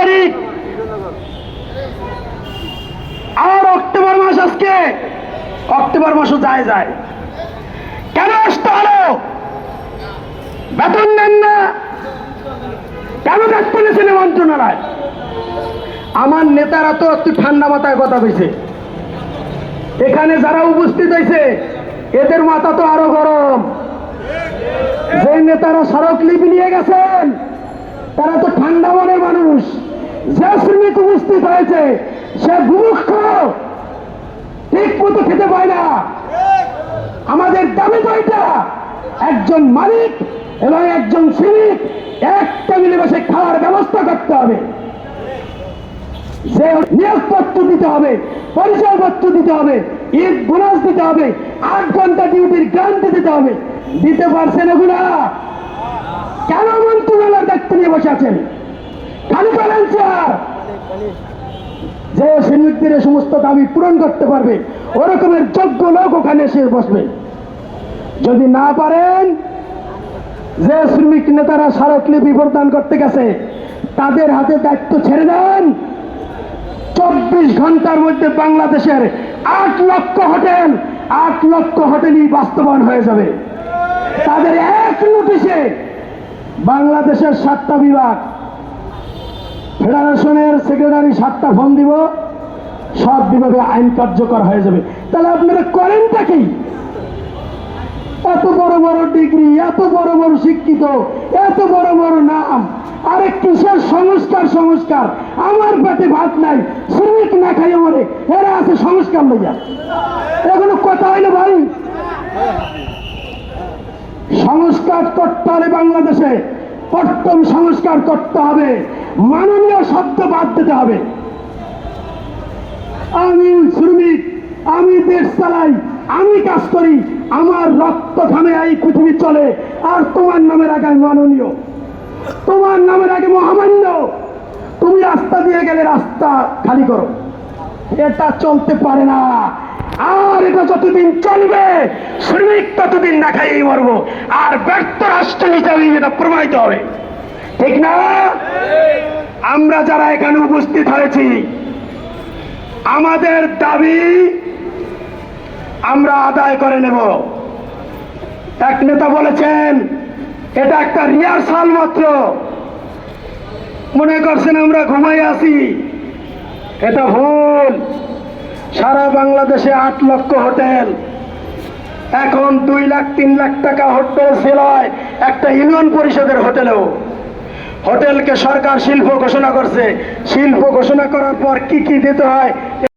তারিখ। আর অক্টোবর মাস আজকে। অক্টোবর মাসও যায় যায়। কেন আসতে হলো? বেতন নেন না। কেন নিয়েছেন এই মন্ত্রণালয়? আমার নেতারা তো একটু ঠান্ডা মাথায় কথা কইছে। এখানে যারা উপস্থিত হয়েছে এদের মাথা তো আরও গরম। যে নেতারা সড়ক লিপি নিয়ে গেছেন, তারা তো ঠান্ডা মনের মানুষ। যে শ্রমিক উপস্থিত হয়েছে। সে বুভুক্ষ ঠিক মতো খেতে পায় না। আমাদের দাবি তো এটা, একজন মালিক এবং একজন শ্রমিক এক টেবিলে বসে খাওয়ার ব্যবস্থা করতে হবে। যে নিয়োগপত্র দিতে হবে, পরিচয়পত্র দিতে হবে, ঈদ বোনাস দিতে হবে, আট ঘণ্টা ডিউটির গ্রান্তি দিতে হবে। দিতে পারছেন ওগুলা কেন মন্ত্রণালয়ের দায়িত্ব নিয়ে বসে আছেন? খালি বলেন যে এই সমস্ত দাবি পূরণ করতে পারবে, ওরকমের যোগ্য লোক ওখানে এসে বসবে। যদি না পারেন, যে শ্রমিক নেতারা স্মারকলিপি প্রদান করতে গেছে, তাদের হাতে দায়িত্ব ছেড়ে দেন। চব্বিশ ঘণ্টার মধ্যে বাংলাদেশের আট লক্ষ হোটেল, আট লক্ষ হোটেলই বাস্তবায়ন হয়ে যাবে। তাদের এক নোটিশে বাংলাদেশের সাতটা বিভাগ ফেডারেশনের সেক্রেটারি সাতটা ফোন দিব, সব বিভাগে আইন কার্যকর হয়ে যাবে। তাহলে আপনারা করেনটা কি? এত বড় বড় ডিগ্রি এত বড় বড় শিক্ষিত, এত বড় বড় নাম, আরে কিসের সংস্কার সংস্কার? আমার পেটে ভাত নাই, শ্রমিক না খাই আমারে, এরা আছে সংস্কার লইয়া। এগুলো কথা হইল ভাই। সংস্কার করতে হবে বাংলাদেশে প্রথম সংস্কার করতে হবে। মাননীয় শব্দ বাদ দিতে হবে। আমি শ্রমিক, আমি দেশ চালাই, আমি কাজ করি, আমার রক্ত ঘামে এই পৃথিবী চলে, আর তোমার নামের আগে মাননীয়। তোমার নামের আগে মহামান্য। তুমি রাস্তা দিয়ে গেলে রাস্তা খালি করো। এটা চলতে পারে না। আর এটা যতদিন চলবে, শ্রমিক ততদিন না খাইয়ে মরবো। আর ব্যর্থ রাষ্ট্র হিসাবে এটা প্রমাণিত হবে। ঠিক না? আমরা যারা এখানে উপস্থিত হয়েছি, আমাদের দাবি আমরা আদায় করে নেব। এক নেতা বলেছেন, এটা একটা রিহার্সাল মাত্র। মনে করছেন আমরা ঘুমাই আছি। এটা ভুল। সারা বাংলাদেশে আট লক্ষ হোটেল। এখন দুই লাখ, তিন লাখ টাকা হোটেল সেল হয় একটা ইউনিয়ন পরিষদের হোটেলেও। হোটেলকে সরকার শিল্প ঘোষণা করছে। শিল্প ঘোষণা করার পর কি কি দিতে হয়?